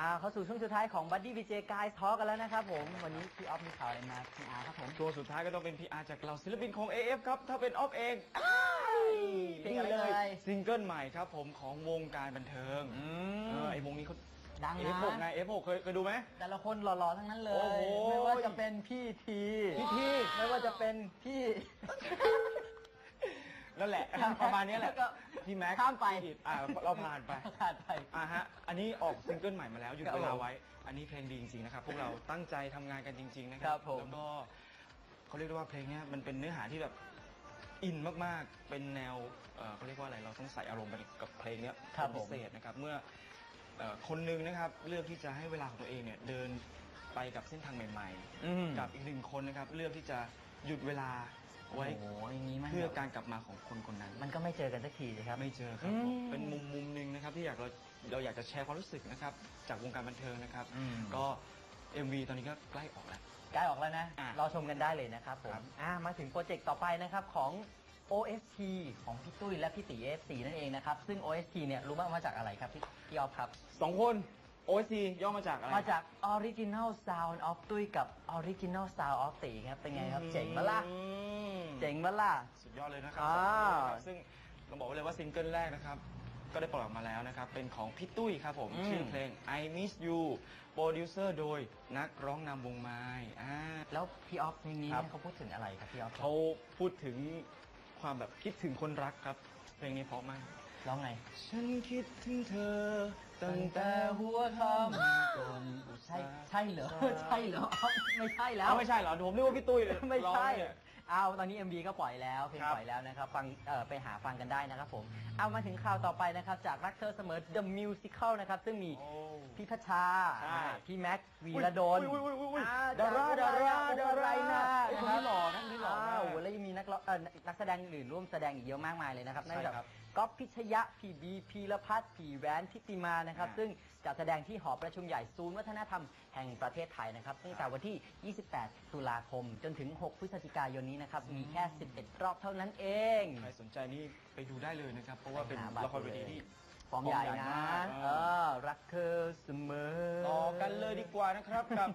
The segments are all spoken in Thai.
อ่าเข้าสู่ช่วงสุดท้ายของ Buddy VJ Guys Talk กันแล้วนะครับผม วันนี้พี่ออฟมีข่าวอะไรมาคุณอาครับผมตัวสุดท้ายก็ต้องเป็น PR จากเราศิลปินของ AF ครับ ถ้าเป็นออฟเองเพลงอะไรเอ่ยซิงเกิลใหม่ครับผมของวงการบันเทิงอืเอมอไอ้วงนี้เขาดังนะ F6 ไง F6 เคยเคยดูไหม แต่ละคนหล่อๆ ทั้งนั้นเลโอ้ยโห ไม่ว่าจะเป็นพี่ที พี่ที ไม่ว่าจะเป็นพี่ นั่นแหละประมาณนี้แหละแล้วก็พี่แม็กซ์ข้ามไปพี่อ่าเราผ่านไปผ่านไปอ่าฮะอันนี้ออกซิงเกิลใหม่มาแล้วหยุดครับเวลาผมไว้ อันนี้เพลงดีจริงๆนะครับพวกเราตั้งใจทำงานกันจริง ๆ นะคครัรับผม แล้วก็เขาเรียกได้ว่าเพลงเนี้ยมันเป็นเนื้อหาที่แบบอินมากๆเป็นแนวเอ่อเขาเรียกว่าอะไรเราต้องใส่อารมณ์ไปกับเพลงเนี้ยครับเป็นพิเศษนะครับเมื่อ เอ่อคนหนึงนะครับเลือกที่จะให้เวลาของตัวเองเนี่ยเดินไปกับเส้นทางใหม่อืม ๆ กับอีกหนึ่งคนนะครับเลือกที่จะหยุดเวลา ไว้โอ้โหอย่างนี้มันเพื่อการกลับมาของคนคนนั้น มันก็ไม่เจอกันสักทีสิครับ ไม่เจอครับอืมผมเป็นมุมมุมหนึ่งนะครับที่อยากเราเราอยากจะแชร์ความรู้สึกนะครับจากวงการบันเทิงนะครับ อืม ก็ MV ตอนนี้ก็ใกล้ออกแล้ว ใกล้ออกแล้วนะ อะรอชมกันได้เลยนะครับผมครับอ่ามาถึงโปรเจกต์ต่อไปนะครับของ OST ของพี่ตุ้ยและพี่ตี F4 นั่นเองนะครับ ซึ่ง OST เนี่ยรู้ว่ามาจากอะไรครับพี่พี่ออฟครับ สองคน OSC ย่อมาจากอะไร มาจาก Original Sound of ตุ้ยกับ Original Sound of ตีครับ เป็นไงครับ เจ๋งมะล่ะอืม เจ๋งมะล่ะ สุดยอดเลยนะครัอ่าสองคนนะครับซึ่งต้องบอกไว้เลยว่าซิงเกิลแรกนะครับ ก็ได้ปล่อยออกมาแล้วนะครับ เป็นของพี่ตุ้ยครับผม อืม ชื่อเพลง I Miss You โปรดิวเซอร์โดยนักร้องนำวงไม้อ่า แล้วพี่ออฟเพลงนี้ครับ เขาพูดถึงอะไรครับพี่ออฟเขาพูดถึงความแบบคิดถึงคนรักครับ เพลงนี้เพราะมาก ร้องไง ฉันคิดถึงเธอ ตั้งแต่หัวค่ำจนใช่ใช่เหรอ ใช่เหรอออฟไม่ใช่แล้ว เอาไม่ใช่เหรอผมนึกว่าพี่ตุ้ยเลยไม่ร้องใช่ เนี่ย อาตอนนี้ MV ก็ปล่อยแล้วเพลงครับปล่อยแล้วนะครับฟังเอ่อไปหาฟังกันได้นะครับผมเอามาถึงข่าวต่อไปนะครับจากรักเธอเสมอ The Musical นะครับซึ่งมีโอ้พี่พัชชาใช่ อ่าพี่แม็กซ์วีระดล อุ๊ยอุ๊ยอุ๊ยอุ๊ยอ่ดาราดาราดารานะไอ้คนนี้หล่อนะคนนี้หล่อมากวแล้วยังมีนัก ร้องเอ่อนักแสดงอื่นร่วมแสดงอีกเยอะมากมายเลยนะครับใช่นั่นจากครับก๊อฟพิชยะพีบีพีรพัฒน์พีแวนทิติมานะครับอ่าซึ่งจะแสดงที่หอประชุมใหญ่ศูนย์วัฒนธรรมแห่งประเทศไทยนะครับตั้งแต่วันที่ 28 ตุลาคม จนถึง 6 พฤศจิกายนนี้นะครับ มีแค่ 11 รอบเท่านั้นเอง ใครสนใจนี่ไปดูได้เลยนะครับ เพราะว่าเป็นไปหาบัตรละครเวทีที่ ฟอร์มใหญ่นะฟอร์มใหญ่มากเออรักเธอเสมอ ต่อกันเลยดีกว่านะครับกับ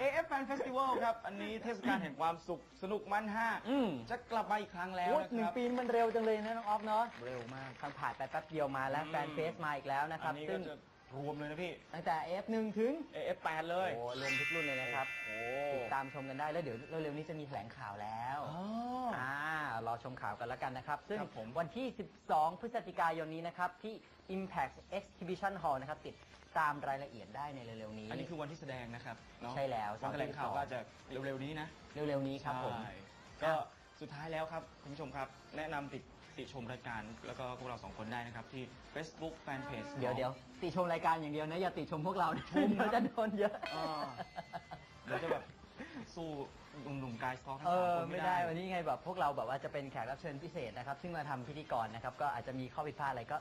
AF Fan Festival ครับ อันนี้เทศกาลแห่งความสุขสนุกมันห้าอืม จะกลับมาอีกครั้งแล้วโอ้ยนะหนึ่คงรับ ปีมันเร็วจังเลยนะน้องออฟเนาะเร็วมากทางผ่านไปแป๊บเดียวมาแล้วอืม แฟนเฟสมาอีกแล้วนะครับ อันนี้ซึ่ก็งจะรวมเลยนะพี่ ตั้งแต่ F1 ถึง AF 8เลยโอ้รวมทุกรุ่นเลยนะครับ โอ้ติดตามชมกันได้แล้วเดี๋ยวเร็วๆนี้จะมีแถลงข่าวแล้ว อ๋ออ่ารอ ชมข่าวกันแล้วกันนะครับ ซึ่งครับผม วันที่ 12 พฤศจิกายนนี้นะครับ ที่ Impact Exhibition Hall นะครับ ติดตามรายละเอียดได้ในเร็วๆนี้ อันนี้คือวันที่แสดงนะครับเนาะใช่แล้ววันแถลงข่าวก็จะเร็วๆนี้นะเร็วๆนี้ครับผม ใช่ก็สุดท้ายแล้วครับคุณผู้ชมครับ แนะนำติดติชมรายการแล้วก็พวกเราสองคนได้นะครับ ที่ Facebook Fanpage เดี๋ยวเดี๋ยวติชมรายการอย่างเดียวนะ อย่าติชมพวกเรานะชมครับ เดี๋ยวจะโดนเยอะ อ่าเดี๋ยวจะแบบ สู้หนุ่มๆกายสตอทั้งเอสามอคนไม่ไม่ได้ได้ วันนี้ไงแบบพวกเราแบบว่าจะเป็นแขกรับเชิญพิเศษนะครับ ซึ่งมาทำพิธีกรนะครับ ก็อาจจะมีข้อผิดพลาดอะไรก็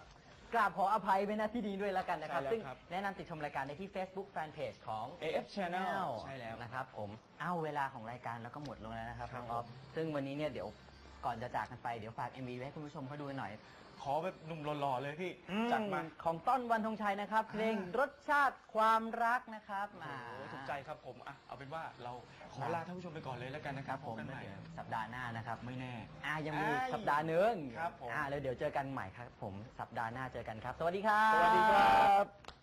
กราบขออภัยไว้ณที่นี้ด้วยแล้วกันนะครับ ใช่แล้วซึ่งครับแนะนำติดชมรายการได้ที่ Facebook Fanpage ของ AF Channel ใช่แล้วนะครับผมเอ้าเวลาของรายการแล้วก็หมดลงแล้วนะครับครัน้บองออฟซึ่งวันนี้เนี่ยเดี๋ยวก่อนจะจากกันไปเดี๋ยวฝาก MV ไว้ให้คุณผู้ชมเขาดูหน่อย ขอแบบหนุ่มหล่อๆเลยพี่จัดมาของต้นวันธงชัยนะครับ เพลงรสชาติความรักนะครับโอ้มาโหถูกใจครับผมอะเอาเป็นว่าเราขอลาท่านผู้ชมไปก่อนเลยแล้วกันนะคครัรับบผมพบกันใหม่เดี๋ยวสัปดาห์หน้านะครับ ไม่แน่ อ่ายังมีเอ้ยสัปดาห์หนึ่งครับผม อ่าแล้วเดี๋ยวเจอกันใหม่ครับผมสัปดาห์หน้าเจอกันครับ สวัสดีครับ สวัสดีครับ